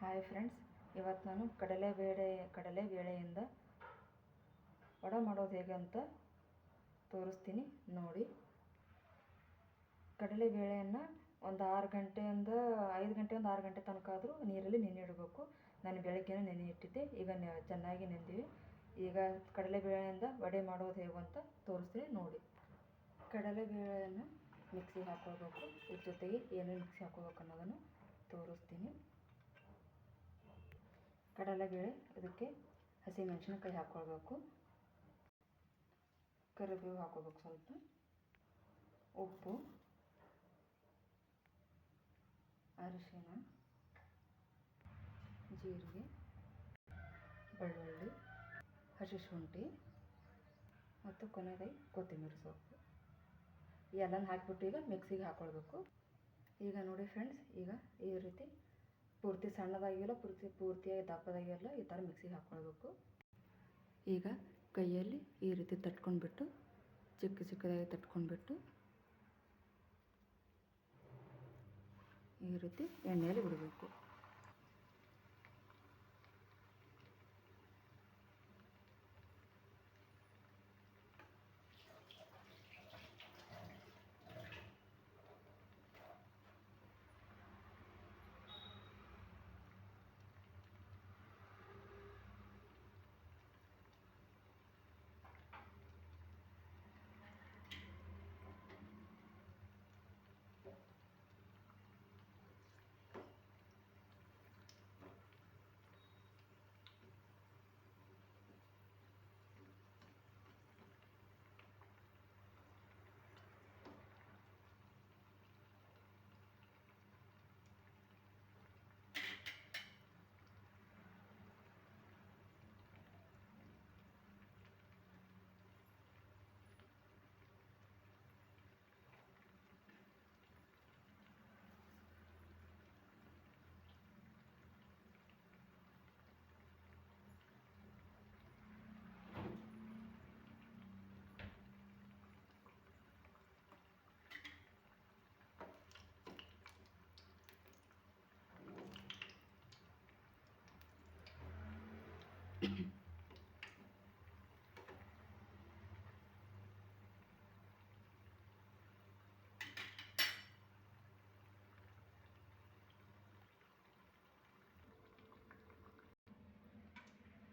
Hi friends ಇವತ್ತು ನಾನು ಕಡಲೆಬೇಳೆ ಕಡಲೆಬೇಳೆಯಿಂದ ವಡೆ ಮಾಡೋದು ಹೇಗೆ ಅಂತ ತೋರಿಸ್ತೀನಿ ನೋಡಿ. ಕಡಲೆಬೇಳೆಯನ್ನು ಒಂದು ಆರು ಗಂಟೆಯಿಂದ ಐದು ಗಂಟೆಯಿಂದ ಆರು ಗಂಟೆ ತನಕ ಆದರೂ ನೀರಲ್ಲಿ ನೆನೆ ಇಡಬೇಕು ನಾನು ಬೆಳಗ್ಗೆನೇ ನೆನೆ ಇಟ್ಟಿದ್ದೆ ಈಗ ಚೆನ್ನಾಗಿ ನೆಂದಿವೆ. ಈಗ ಕಡಲೆಬೇಳೆಯಿಂದ ವಡೆ ಮಾಡೋದು ಹೇಗೆ ಅಂತ ತೋರಿಸ್ತೀನಿ ನೋಡಿ. ಕಡಲೆಬೇಳೆಯನ್ನು ಮಿಕ್ಸಿಗೆ ಹಾಕ್ಕೊಳ್ಬೇಕು. ಇದ್ರ ಜೊತೆಗೆ ಏನೇನು ಮಿಕ್ಸಿ ಹಾಕ್ಕೊಳ್ಬೇಕು ಅನ್ನೋದನ್ನು ತೋರಿಸ್ತೀನಿ. ಕಡಲೆಬೇಳೆ, ಅದಕ್ಕೆ ಹಸಿಮೆಣಸಿನಕಾಯಿ ಹಾಕ್ಕೊಳ್ಬೇಕು ಕರಿಬೇವು ಹಾಕ್ಕೋಬೇಕು ಸ್ವಲ್ಪ. ಉಪ್ಪು ಅರಿಶಿನ ಜೀರಿಗೆ, ಬೆಳ್ಳುಳ್ಳಿ ಹಸಿ ಶುಂಠಿ ಮತ್ತು ಕೊನೆಯದಾಗಿ ಕೊತ್ತಂಬರಿ ಸೊಪ್ಪು. ಎಲ್ಲನೂ ಹಾಕಿಬಿಟ್ಟು ಈಗ ಮಿಕ್ಸಿಗೆ ಹಾಕ್ಕೊಳ್ಬೇಕು ಈಗ ನೋಡಿ ಫ್ರೆಂಡ್ಸ್, ಈಗ ಪೂರ್ತಿ ಸಣ್ಣದಾಗಿಲ್ಲ, ಪೂರ್ತಿ ಪೂರ್ತಿಯಾಗಿ ದಪ್ಪದಾಗಿಲ್ಲ, ಈ ಥರ ಮಿಕ್ಸಿಗೆ ಹಾಕ್ಕೊಳ್ಬೇಕು. ಈಗ ಕೈಯಲ್ಲಿ ಈ ರೀತಿ ತಟ್ಕೊಂಡ್ಬಿಟ್ಟು, ಚಿಕ್ಕ ಚಿಕ್ಕದಾಗಿ ತಟ್ಕೊಂಡ್ಬಿಟ್ಟು, ಈ ರೀತಿ ಎಣ್ಣೆಯಲ್ಲಿ ಬಿಡಬೇಕು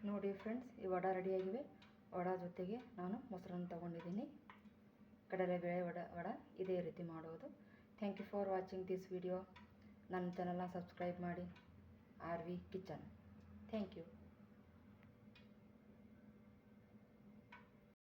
ನೋಡಿ ಫ್ರೆಂಡ್ಸ್ ಈ ವಡ ರೆಡಿಯಾಗಿವೆ ವಡ ಜೊತೆಗೆ ನಾನು ಮೊಸರನ್ನು ತಗೊಂಡಿದ್ದೀನಿ. ಕಡಲೆಬೇಳೆ ವಡ ವಡ ಇದೇ ರೀತಿ ಮಾಡೋದು. Thank you for watching this video ನನ್ನ ಚಾನಲ್ನ ಸಬ್ಸ್ಕ್ರೈಬ್ ಮಾಡಿ. R V kitchen thank you